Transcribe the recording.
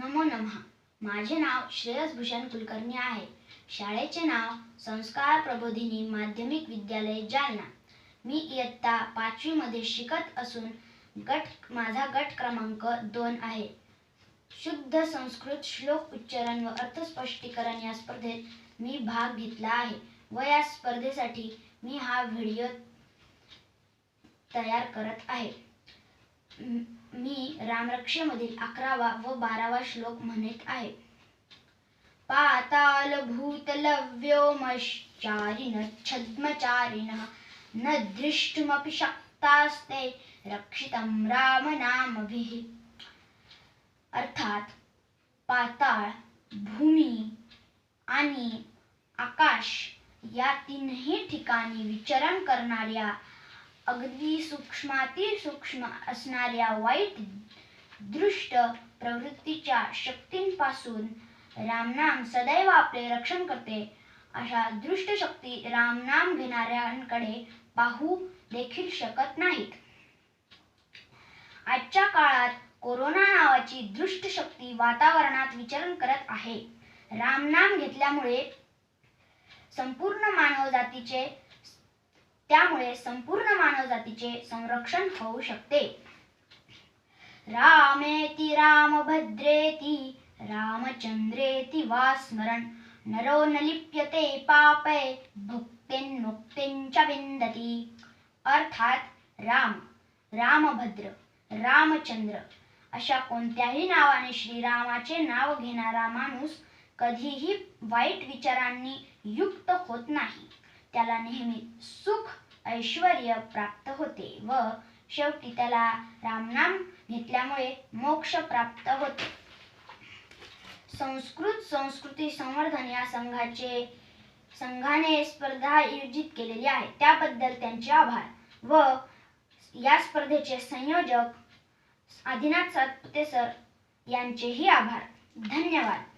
नमो नमः. माझे नाव श्रेयस भूषण कुलकर्णी आहे. शाळेचे नाव संस्कार प्रबोधिनी माध्यमिक विद्यालय जालना. मी इयत्ता पाचवीमध्ये शिकत असून गट माझा गट क्रमांक दोन आहे. शुद्ध संस्कृत श्लोक उच्चारण व अर्थस्पष्टीकरण या स्पर्धेत मी भाग घेतला आहे व या स्पर्धेसाठी मी हा व्हिडिओ तयार करत आहे. मी रामरक्षेमधील अकरावा व बारावा श्लोक म्हणत आहे. पाताल भूतल व्योमश्चारिण छद्मचारिण न दृष्टुमपि शक्तास्ते रक्षितं रामनामभिः। अर्थात पाताळ भूमी आणि आकाश या तीनही ठिकाणी विचरण करणाऱ्या अगदी सूक्ष्मातील सूक्ष्म असणाऱ्या वाईट दृष्ट प्रवृत्तीच्या शक्तींपासून रामनाम सदैव आपले रक्षण करते. अशा दृष्ट शक्ती रामनाम घेणाऱ्यांकडे पाहू देखील शकत नाहीत. आजच्या काळात कोरोना नावाची दृष्ट शक्ती वातावरणात विचरण करत आहे. रामनाम घेतल्यामुळे संपूर्ण मानवजातीचे त्यामुळे संपूर्ण मानवजातीचे संरक्षण होऊ शकते. रामेति रामभद्रेति रामचंद्रेति वा स्मरण नरो न लिप्यते पापे भुक्तिन्मुक्तिं च विंदती अर्थात राम रामभद्र रामचंद्र अशा कोणत्याही नावाने श्रीरामाचे नाव घेणारा माणूस कधीही वाईट विचारांनी युक्त होत नाही. त्याला नेहमी सुख ऐश्वर प्राप्त होते व शेवटी त्याला रामनाम घेतल्यामुळे मोक्ष प्राप्त होते. संस्कृत संस्कृती संवर्धन या संघाचे संघाने स्पर्धा आयोजित केलेली आहे. त्याबद्दल त्यांचे आभार व या स्पर्धेचे संयोजक आदिनाथ सातपुते सर यांचेही आभार. धन्यवाद.